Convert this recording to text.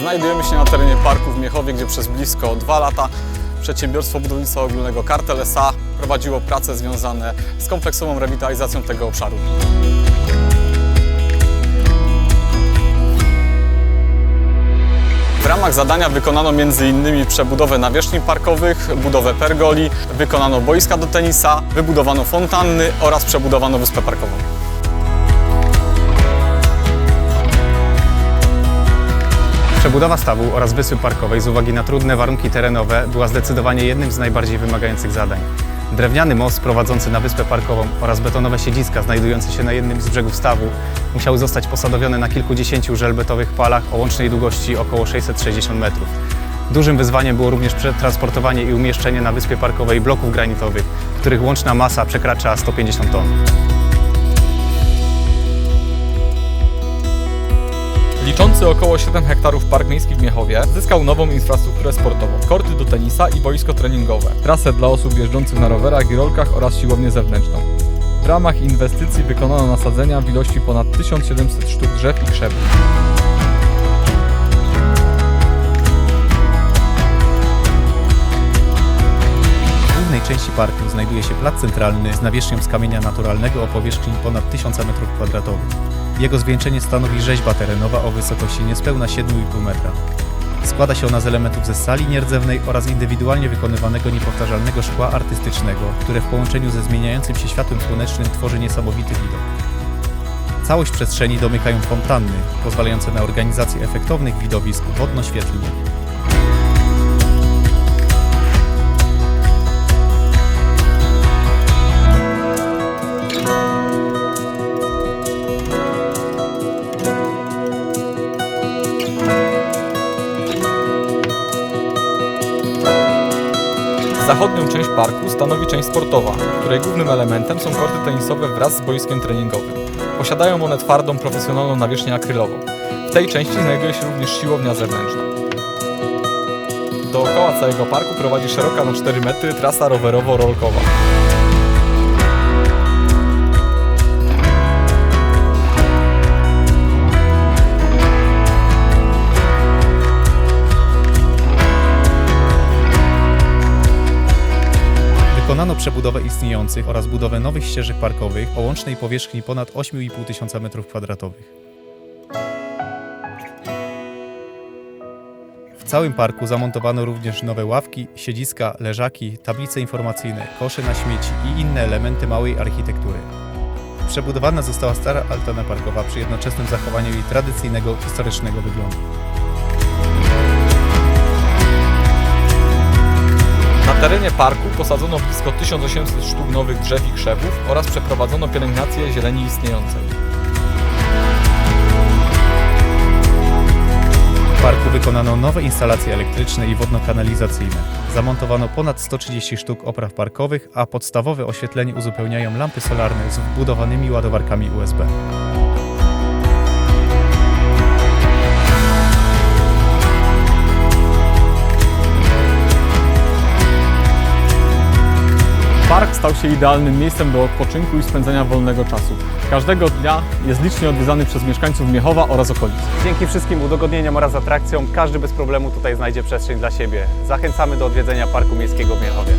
Znajdujemy się na terenie parku w Miechowie, gdzie przez blisko dwa lata przedsiębiorstwo budownictwa ogólnego Kartel S.A. prowadziło prace związane z kompleksową rewitalizacją tego obszaru. W ramach zadania wykonano m.in. przebudowę nawierzchni parkowych, budowę pergoli, wykonano boiska do tenisa, wybudowano fontanny oraz przebudowano wyspę parkową. Przebudowa stawu oraz wyspy parkowej z uwagi na trudne warunki terenowe była zdecydowanie jednym z najbardziej wymagających zadań. Drewniany most prowadzący na wyspę parkową oraz betonowe siedziska znajdujące się na jednym z brzegów stawu musiały zostać posadowione na kilkudziesięciu żelbetowych palach o łącznej długości około 660 metrów. Dużym wyzwaniem było również przetransportowanie i umieszczenie na wyspie parkowej bloków granitowych, których łączna masa przekracza 150 ton. Liczący około 7 hektarów Park Miejski w Miechowie zyskał nową infrastrukturę sportową, korty do tenisa i boisko treningowe, trasę dla osób jeżdżących na rowerach i rolkach oraz siłownię zewnętrzną. W ramach inwestycji wykonano nasadzenia w ilości ponad 1700 sztuk drzew i krzewów. W głównej części parku znajduje się plac centralny z nawierzchnią z kamienia naturalnego o powierzchni ponad 1000 m2. Jego zwieńczenie stanowi rzeźba terenowa o wysokości niespełna 7,5 metra. Składa się ona z elementów ze sali nierdzewnej oraz indywidualnie wykonywanego niepowtarzalnego szkła artystycznego, które w połączeniu ze zmieniającym się światłem słonecznym tworzy niesamowity widok. Całość przestrzeni domykają fontanny, pozwalające na organizację efektownych widowisk wodno-świetlnych. Zachodnią część parku stanowi część sportowa, której głównym elementem są korty tenisowe wraz z boiskiem treningowym. Posiadają one twardą, profesjonalną nawierzchnię akrylową. W tej części znajduje się również siłownia zewnętrzna. Dookoła całego parku prowadzi szeroka na 4 metry trasa rowerowo-rolkowa. Wykonano przebudowę istniejących oraz budowę nowych ścieżek parkowych o łącznej powierzchni ponad 8,5 tysiąca m2. W całym parku zamontowano również nowe ławki, siedziska, leżaki, tablice informacyjne, kosze na śmieci i inne elementy małej architektury. Przebudowana została stara altana parkowa przy jednoczesnym zachowaniu jej tradycyjnego, historycznego wyglądu. Terenie parku posadzono blisko 1800 sztuk nowych drzew i krzewów oraz przeprowadzono pielęgnację zieleni istniejącej. W parku wykonano nowe instalacje elektryczne i wodno-kanalizacyjne. Zamontowano ponad 130 sztuk opraw parkowych, a podstawowe oświetlenie uzupełniają lampy solarne z wbudowanymi ładowarkami USB. Park stał się idealnym miejscem do odpoczynku i spędzania wolnego czasu. Każdego dnia jest licznie odwiedzany przez mieszkańców Miechowa oraz okolic. Dzięki wszystkim udogodnieniom oraz atrakcjom każdy bez problemu tutaj znajdzie przestrzeń dla siebie. Zachęcamy do odwiedzenia Parku Miejskiego w Miechowie.